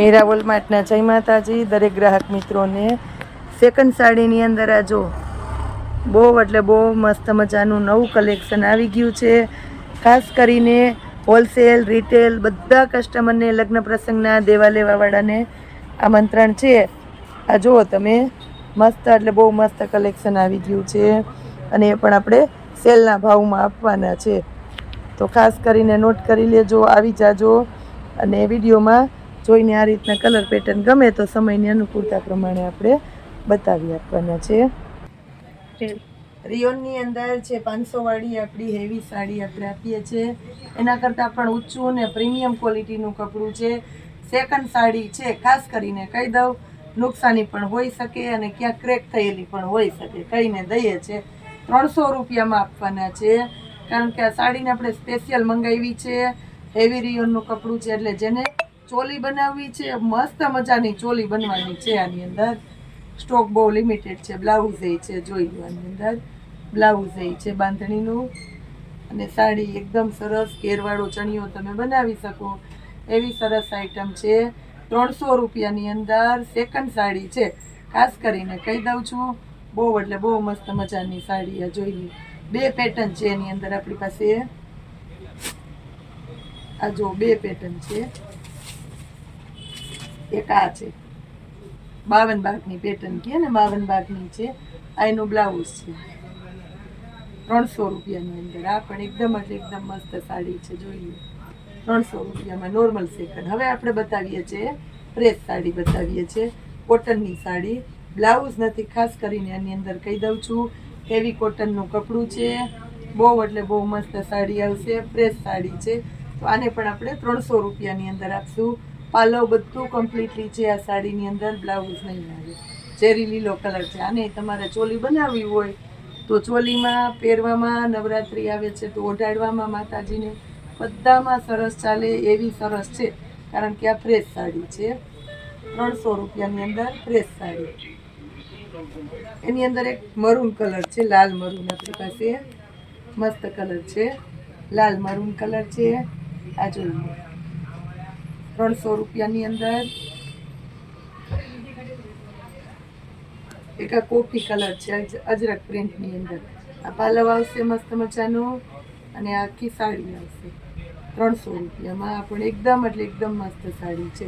મીરા વોલમાર્ટના જય માતાજી, દરેક ગ્રાહક મિત્રોને સેકન્ડ સાડીની અંદર આ જો બહુ એટલે બહુ મસ્ત મજાનું નવું કલેક્શન આવી ગયું છે. ખાસ કરીને હોલસેલ રિટેલ બધા કસ્ટમરને લગ્ન પ્રસંગના દેવા લેવાવાળાને આમંત્રણ છે. આ જુઓ તમે, મસ્ત એટલે બહુ મસ્ત કલેક્શન આવી ગયું છે અને એ પણ આપણે સેલના ભાવમાં આપવાના છે. તો ખાસ કરીને નોટ કરી લેજો, આવી જાજો અને વિડીયોમાં જોઈને આ રીતના કલર પેટર્ન ગમે તો સમયની અનુકૂળતા પ્રમાણે આપણે બતાવી આપવાના છે. રિયોનની અંદર છે પાંચસો વાળી આપણી હેવી સાડી આપણે આપીએ છીએ, એના કરતાં પણ ઊંચું અને પ્રીમિયમ ક્વોલિટીનું કપડું છે. સેકન્ડ સાડી છે, ખાસ કરીને કહી દઉં, નુકસાની પણ હોઈ શકે અને ક્યાં ક્રેક થયેલી પણ હોઈ શકે, કહીને દઈએ છે. ત્રણસો રૂપિયામાં આપવાના છે, કારણ કે આ સાડીને આપણે સ્પેશિયલ મંગાવી છે. હેવી રિયોનનું કપડું છે, એટલે જેને ચોલી બનાવવી છે, મસ્ત મજાની ચોલી બનવાની છે આની અંદર. સ્ટોક બહુ લિમિટેડ છે બ્લાઉઝ એ છે, જોઈ લો આની અંદર. બ્લાઉઝ એ છે બાંધણીનું. અને સાડી એકદમ સરસ, ઘેરવાળો ચણિયો તમે બનાવી શકો. એવી સરસ આઈટમ છે. ત્રણસો રૂપિયાની અંદર સેકન્ડ સાડી છે. ખાસ કરીને કહી દઉં છું, બહુ એટલે બહુ મસ્ત મજાની સાડી આ જોઈ બે પેટર્ન છે એની અંદર આપણી પાસે. આ જો બે પેટર્ન છે. એક આ છે. બાવન બાગની પેટર્ન કહે ને, બાવન બાગની છે આ એનું બ્લાઉઝ છે. ત્રણસો રૂપિયાની અંદર. આ પણ એકદમ એટલે એકદમ મસ્ત સાડી છે જોઈએ ત્રણસો રૂપિયામાં નોર્મલ સેકન્ડ હવે આપણે બતાવીએ છીએ પ્રેસ સાડી બતાવીએ છીએ કોટનની સાડી. બ્લાઉઝ નથી, ખાસ કરીને આની અંદર કહી દઉં છું હેવી કોટનનું કપડું છે. બહુ એટલે બહુ મસ્ત સાડી આવશે પ્રેસ સાડી છે. તો આને પણ આપણે ત્રણસો રૂપિયાની અંદર આપશું. પાલવ બધું કમ્પ્લીટલી છે આ સાડીની અંદર બ્લાઉઝ નહીં આવે ચેરી લીલો કલર છે. આને તમારે ચોલી બનાવવી હોય તો ચોલીમાં પહેરવામાં નવરાત્રિ આવે છે તો ઓઢાડવામાં માતાજીને બધામાં સરસ ચાલે એવી સરસ છે. કારણ કે આ ફ્રેશ સાડી છે. ત્રણસો રૂપિયાની અંદર ફ્રેશ સાડી. એની અંદર એક મરૂન કલર છે, લાલ મરૂન આપણી પાસે. મસ્ત કલર છે. લાલ મરૂન કલર છે. આ જોઈએ ત્રણસો રૂપિયાની અંદર. એક આ કોફી કલર છે અજરક પ્રિન્ટની અંદર. આ પાલવ આવશે, મસ્ત મજાનું. અને આખી સાડી આવશે. ત્રણસો રૂપિયામાં આપણે પણ એકદમ એટલે એકદમ મસ્ત સાડી છે.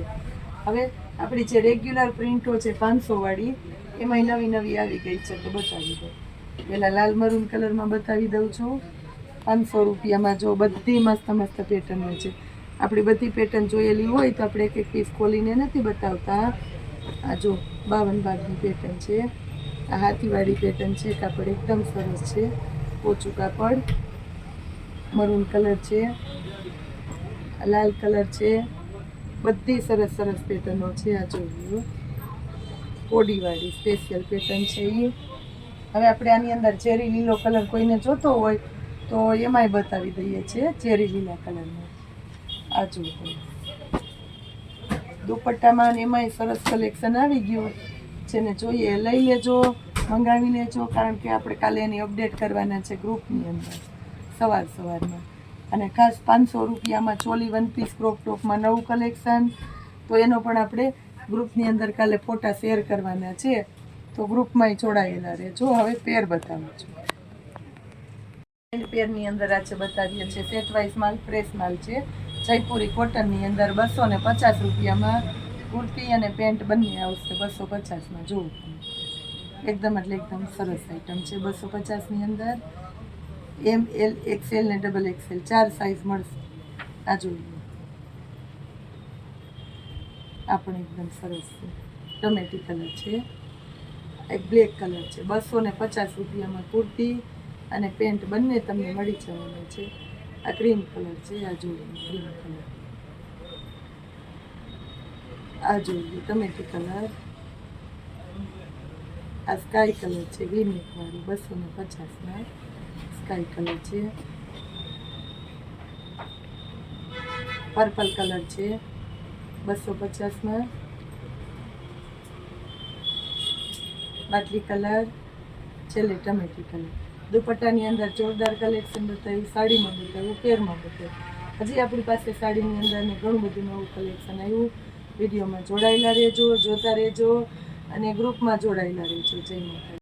હવે આપણી જે રેગ્યુલર પ્રિન્ટો છે પાંચસો વાળી એમાં નવી નવી આવી ગઈ છે, તો બતાવી દઉં. પહેલાં લાલ મરૂન કલરમાં બતાવી દઉં છું. પાંચસો રૂપિયામાં જો બધી મસ્ત મસ્ત પેટર્નો છે. આપણી બધી પેટર્ન જોયેલી હોય તો આપણે એક એક પીસ ખોલીને નથી બતાવતા. આ જો બાવન ભાગની પેટર્ન છે. આ હાથીવાળી પેટર્ન છે કાપડ એકદમ સરસ છે. પોચું કાપડ મરૂન કલર છે. લાલ કલર છે. બધી સરસ સરસ પેટર્નો છે આ જોઈએ કોડીવાળી સ્પેશિયલ પેટર્ન છે એ હવે આપણે આની અંદર ચેરી લીલો કલર કોઈને જોતો હોય તો એમાંય બતાવી દઈએ છીએ ચેરી લીલા કલરનો. આ જુઓ દુપટ્ટામાં એમાંય સરસ કલેક્શન આવી ગયું જેને જોઈએ લઈ લેજો, મંગાવી લેજો, કારણ કે આપણે કાલે એની અપડેટ કરવાના છે ગ્રુપની અંદર, સવાર સવારમાં. અને ખાસ પાંચસો રૂપિયામાં ચોલી વન પીસ ક્રોપ ટોપમાં નવું કલેક્શન તો એનો પણ આપણે ગ્રુપની અંદર કાલે ફોટા શેર કરવાના છે. તો ગ્રુપમાંય જોડાયેલા રહેજો. હવે પેર બતાવું છું. પેરની અંદર આ છે બતાવીએ છીએ સેટ માલ ફ્રેશ માલ છે. જયપુરી કોટનની અંદર બસો ને પચાસ રૂપિયામાં કુર્તી અને પેન્ટ બંને આવશે બસો પચાસમાં. જુઓ એકદમ એટલે એકદમ સરસ આઈટમ છે બસો પચાસની અંદર. એમ એલ એક્સેલ ને ડબલ એક્સેલ ચાર સાઇઝ મળશે. આ જોઈએ આ પણ એકદમ સરસ છે. ટમેટી કલર છે. એક બ્લેક કલર છે. બસો ને પચાસ રૂપિયામાં કુર્તી અને પેન્ટ બંને તમને મળી જવાનું છે. આ ક્રીમ કલર છે આ જોઈએ ક્રીમ કલર આ જોઈએ ટમેટી કલર આ સ્કાય કલર છે ગ્રીનિક વાળું બસો ને પચાસમાં સ્કાય કલર છે પર્પલ કલર છે બસો પચાસમાં બાટલી કલર છેલ્લે ટમેટી કલર દુપટ્ટાની અંદર જોરદાર કલેક્શન બતાવ્યું સાડીમાં બતાવ્યું પેરમાં બતાવ્યું હજી આપણી પાસે સાડીની અંદર ઘણું બધું નવું કલેક્શન આવ્યું. વિડીયોમાં જોડાયેલા રહેજો, જોતા રહેજો અને ગ્રુપમાં જોડાયેલા રહેજો. જય માતા